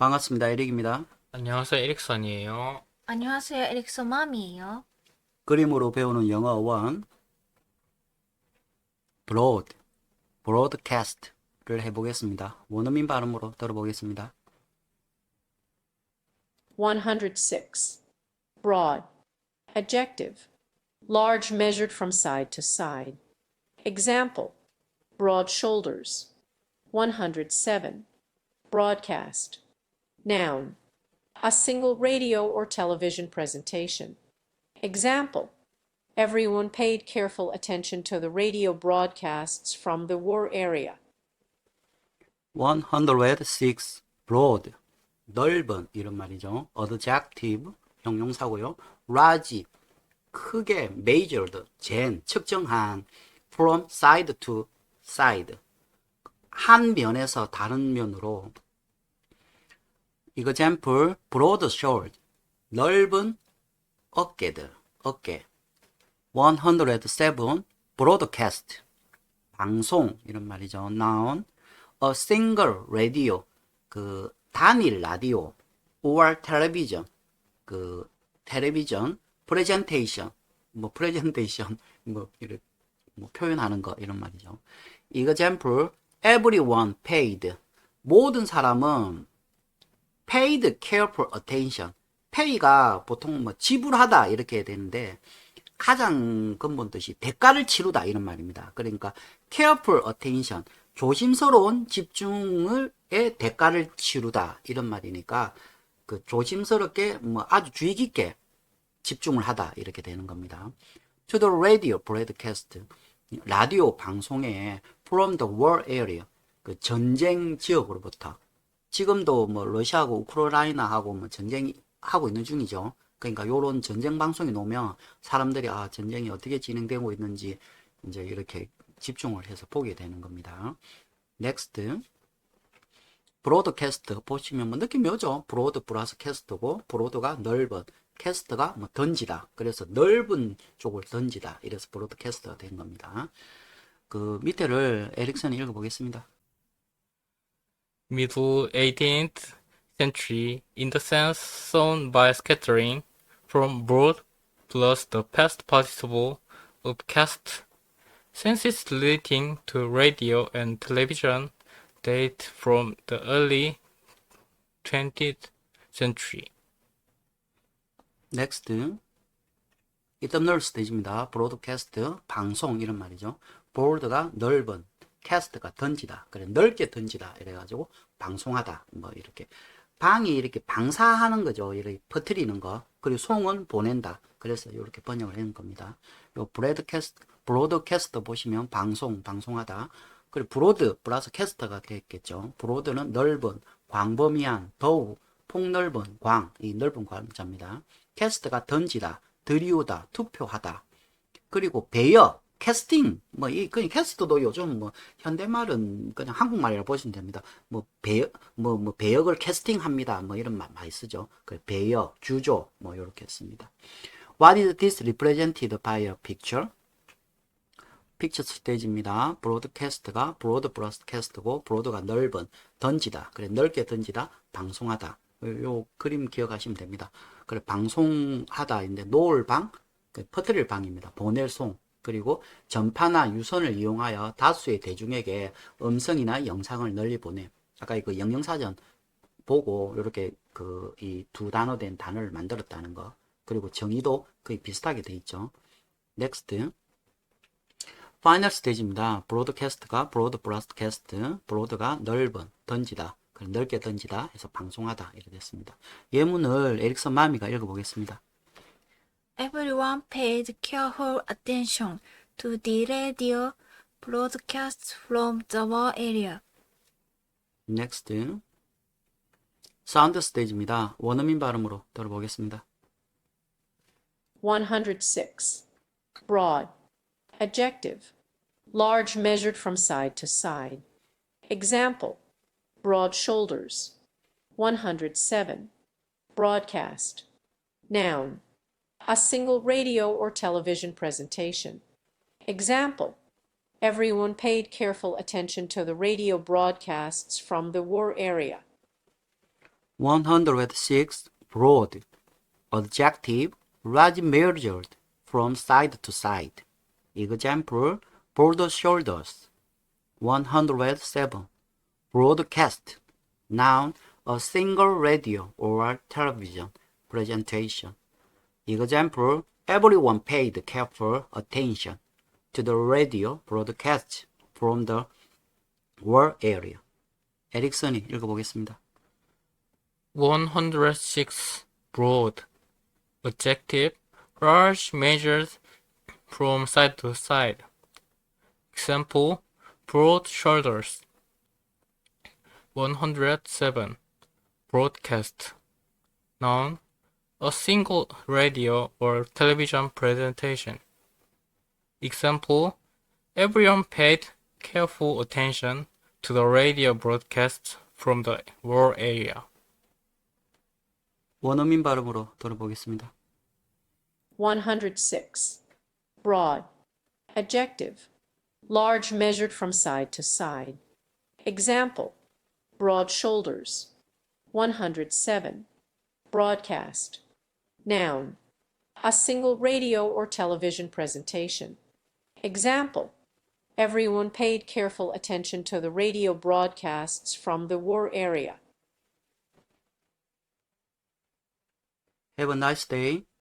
반갑습니다. 에릭입니다. 안녕하세요, 에릭선이에요. 안녕하세요. 에릭소 맘이에요. 그림으로 배우는 영어 원 broad, broadcast를 해보겠습니다. 원어민 발음으로 들어보겠습니다. 106. Broad. Adjective. Large measured from side to side. Example. Broad shoulders. 107. Broadcast. Noun. A single radio or television presentation. Example. Everyone paid careful attention to the radio broadcasts from the war area. 106 broad, 넓은 이런 말이죠. adjective, 형용사고요. large, 크게 measured, 잰, 측정한 from side to side, 한 면에서 다른 면으로 example, broad shoulder, 넓은 어깨들, 어깨 107 broadcast, 방송 이런 말이죠. noun, a single radio, 그 단일 라디오 or television, 그 텔레비전 presentation, 뭐 presentation 뭐 이렇게 뭐 표현하는 거 이런 말이죠. example, everyone paid, 모든 사람은 paid careful attention. pay가 보통 뭐 지불하다 이렇게 되는데 가장 근본 뜻이 대가를 치르다 이런 말입니다. 그러니까 careful attention 조심스러운 집중을의 대가를 치르다 이런 말이니까 그 조심스럽게 뭐 아주 주의 깊게 집중을 하다 이렇게 되는 겁니다. To the radio broadcast 라디오 방송에 from the war area 그 전쟁 지역으로부터 지금도 뭐 러시아하고 우크라이나하고 뭐 전쟁이 하고 있는 중이죠. 그러니까 요런 전쟁 방송이 나오면 사람들이 아 전쟁이 어떻게 진행되고 있는지 이제 이렇게 집중을 해서 보게 되는 겁니다. 넥스트 브로드캐스트 보시면 뭐 느낌이 오죠. 브로드 플러스 캐스트고 브로드가 넓은 캐스트가 뭐 던지다. 그래서 넓은 쪽을 던지다. 이래서 브로드캐스트가 된 겁니다. 그 밑에를 에릭슨이 읽어보겠습니다. Middle 18th century in the sense shown by scattering from broad plus the past participle of cast. Senses relating to radio and television date from the early 20th century. 넥스트 이터널스 대지입니다. 브로드캐스트 방송 이런 말이죠. 보르드가 넓은 캐스트가 던지다. 그래 넓게 던지다 이래가지고 방송하다 뭐 이렇게 방이 이렇게 방사하는 거죠. 이렇게 퍼뜨리는 거. 그리고 송은 보낸다. 그래서 이렇게 번역을 하는 겁니다. 요 브레드캐스트 브로드캐스트 보시면 방송 방송하다. 그리고 브로드 플러스 캐스터가 되겠죠. 브로드는 넓은 광범위한 더욱 폭넓은 광, 이 넓은 광자입니다. 캐스트가 던지다, 들이우다, 투표하다. 그리고 배역, 캐스팅, 뭐, 이, 그, 캐스트도 요즘 뭐, 현대말은 그냥 한국말이라고 보시면 됩니다. 뭐, 배역, 뭐, 뭐, 배역을 캐스팅합니다. 뭐, 이런 말 많이 쓰죠. 그, 배역, 주조, 뭐, 요렇게 씁니다. What is this represented by a picture? 픽처 스테이지입니다. 브로드캐스트가 브로드 플러스 캐스트고 브로드가 넓은 던지다. 그래 넓게 던지다. 방송하다. 요, 요 그림 기억하시면 됩니다. 그래 방송하다인데 놓을 방, 그 퍼뜨릴 방입니다. 보낼 송. 그리고 전파나 유선을 이용하여 다수의 대중에게 음성이나 영상을 널리 보내. 아까 그 영영사전 보고 이렇게 그 이 두 단어 된 단어를 만들었다는 거. 그리고 정의도 거의 비슷하게 돼 있죠. 넥스트. 파이널 스테이지입니다. 브로드캐스트가 브로드 플러스 캐스트, 브로드가 넓은, 던지다, 넓게 던지다 해서 방송하다 이렇게 됐습니다. 예문을 에릭선 마미가 읽어보겠습니다. Everyone paid careful attention to the radio broadcasts from the war area. 넥스트. 사운드 스테이지입니다. 원어민 발음으로 들어보겠습니다. 106. Broad. Adjective. Large measured from side to side. Example. Broad shoulders. 107. Broadcast. Noun. A single radio or television presentation. Example. Everyone paid careful attention to the radio broadcasts from the war area. 106. Broad. Adjective. Large measured from side to side. Example. Broad shoulders. 107. Broadcast. Noun. A single radio or television presentation. Example. Everyone paid careful attention to the radio broadcast from the war area. 에릭슨이 읽어보겠습니다. 106 broad. Adjective large measured from side to side. Example broad shoulders. 107 broadcast. Noun a single radio or television presentation. Example everyone paid careful attention to the radio broadcast from the war area. 원어민 발음으로 들어보겠습니다. 106. Broad. Adjective. Large measured from side to side. Example. Broad shoulders. 107. Broadcast. Noun. A single radio or television presentation. Example. Everyone paid careful attention to the radio broadcasts from the war area. Have a nice day.